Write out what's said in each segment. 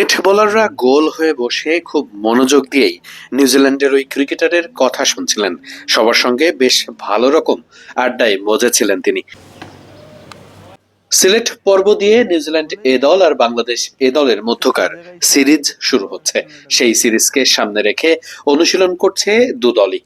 Net বোলাররা গোল হয়ে বসে খুব মনোযোগ দিয়েই নিউজিল্যান্ডের ওই ক্রিকেটারের কথা শুনছিলেন। সবার সঙ্গে বেশ ভালো রকম আড্ডায় মজেছিলেন তিনি। সিলেট পর্ব দিয়ে নিউজিল্যান্ড এ দল আর বাংলাদেশ এ দলের মধ্যকার সিরিজ শুরু হচ্ছে। সেই সিরিজকে সামনে রেখে অনুশীলন করছে দু দলই।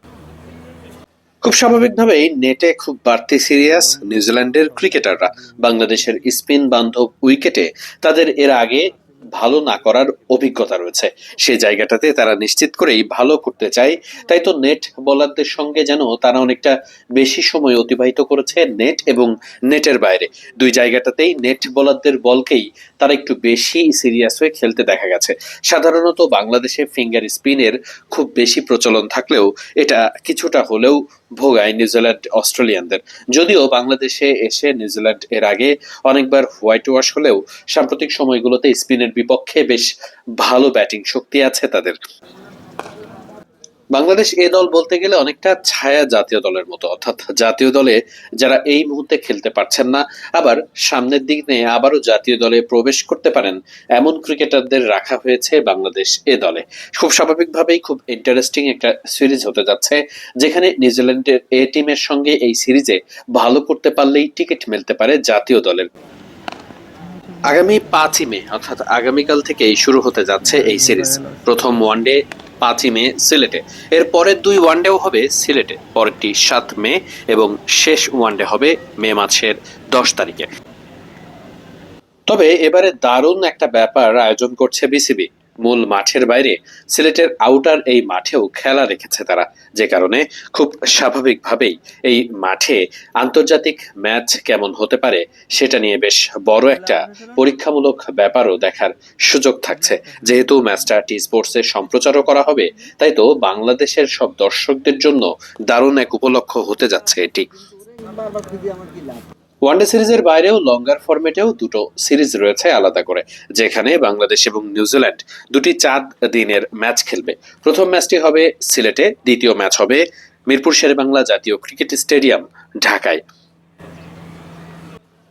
খুব স্বাভাবিকভাবেই নেটে খুব বাড়তি সিরিয়াস নিউজিল্যান্ডের ক্রিকেটাররা। বাংলাদেশের স্পিন বান্ধব উইকেটে তাদের এর আগে ভালো না করার অভিজ্ঞতা রয়েছে। সেই জায়গাটাতে তারা নিশ্চিত করেই ভালো করতে চায়। তাই তো নেট বোলারদের সঙ্গে যেন তারা অনেকটা বেশি সময় অতিবাহিত করেছে নেট এবং নেটের বাইরে। দুই জায়গাটাতেই নেট বলারদের বলকেই তারা একটু বেশি সিরিয়াস হয়ে খেলতে দেখা গেছে। সাধারণত বাংলাদেশে ফিঙ্গার স্পিনের খুব বেশি প্রচলন থাকলেও এটা কিছুটা হলেও ভোগায় নিউজিল্যান্ড অস্ট্রেলিয়ানদের। যদিও বাংলাদেশে এসে নিউজিল্যান্ড এর আগে অনেকবার হোয়াইট ওয়াশ হলেও সাম্প্রতিক সময়গুলোতে স্পিনের বিপক্ষে বেশ ভালো ব্যাটিং শক্তি আছে তাদের। বাংলাদেশ এ দল বলতে গেলে অনেকটা ছায়া জাতীয় দলের মতো। অর্থাৎ জাতীয় দলে যারা এই মুহূর্তে খেলতে পারছেন না, আবার সামনের দিক নিয়ে আবারও জাতীয় দলে প্রবেশ করতে পারেন, এমন ক্রিকেটারদের রাখা হয়েছে বাংলাদেশ এ দলে। খুব স্বাভাবিকভাবেই খুব ইন্টারেস্টিং একটা সিরিজ হতে যাচ্ছে, যেখানে নিউজিল্যান্ডের এ টিমের সঙ্গে এই সিরিজে ভালো করতে পারলেই টিকিট মিলতে পারে জাতীয় দলের। আগামী পাঁচই মে, অর্থাৎ আগামীকাল থেকেই শুরু হতে যাচ্ছে এই সিরিজ। প্রথম ওয়ানডে পাঁচই মে সিলেটে। এর পরের দুই ওয়ানডেও হবে সিলেটে। পরেরটি সাত মে এবং শেষ ওয়ানডে হবে মে মাসের দশ তারিখে। তবে এবারে দারুণ একটা ব্যাপার আয়োজন করছে বিসিবি। মূল মাঠের বাইরে সিলেটের আউটার এই মাঠেও খেলা রেখেছে তারা। যে কারণে খুব স্বাভাবিকভাবেই এই মাঠে আন্তর্জাতিক ম্যাচ কেমন হতে পারে সেটা নিয়ে বেশ বড় একটা পরীক্ষামূলক ব্যাপারও দেখার সুযোগ থাকছে। যেহেতু ম্যাচটা টি স্পোর্টসে সম্প্রচারও করা হবে, তাই তো বাংলাদেশের সব দর্শকদের জন্য দারুণ এক উপলক্ষ হতে যাচ্ছে এটি। ওয়ানডে সিরিজের বাইরেও লঙ্গার ফরম্যাটেও দুটো সিরিজ রয়েছে আলাদা করে, যেখানে বাংলাদেশ এবং নিউজিল্যান্ড দুটি চার দিনের ম্যাচ খেলবে। প্রথম ম্যাচটি হবে সিলেটে, দ্বিতীয় ম্যাচ হবে মিরপুর শেরে বাংলা জাতীয় ক্রিকেট স্টেডিয়াম ঢাকায়।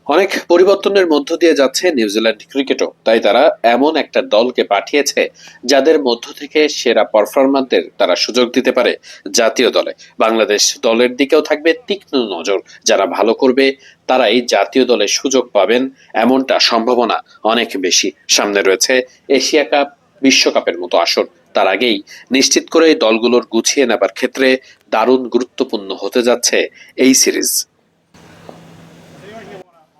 অনেক পরিবর্তনের মধ্য দিয়ে যাচ্ছে নিউজিল্যান্ড ক্রিকেটও। তাই তারা এমন একটা দলকে পাঠিয়েছে যাদের মধ্য থেকে সেরা পারফরমারদের তারা সুযোগ দিতে পারে জাতীয় দলে। বাংলাদেশ দলের দিকেও থাকবে তীক্ষ্ণ নজর। যারা ভালো করবে, তারাই জাতীয় দলে সুযোগ পাবেন এমনটা সম্ভাবনা অনেক বেশি সামনে রয়েছে। এশিয়া কাপ, বিশ্বকাপের মতো আসর। তার আগেই নিশ্চিত করে দলগুলোর গুছিয়ে নেবার ক্ষেত্রে দারুণ গুরুত্বপূর্ণ হতে যাচ্ছে এই সিরিজ।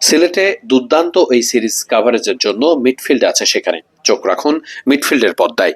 সিলেটে দুর্দান্ত এই সিরিজ কাভারেজের জন্য মিডফিল্ড আছে সেখানে। চোখ রাখুন মিডফিল্ডের পর্দায়।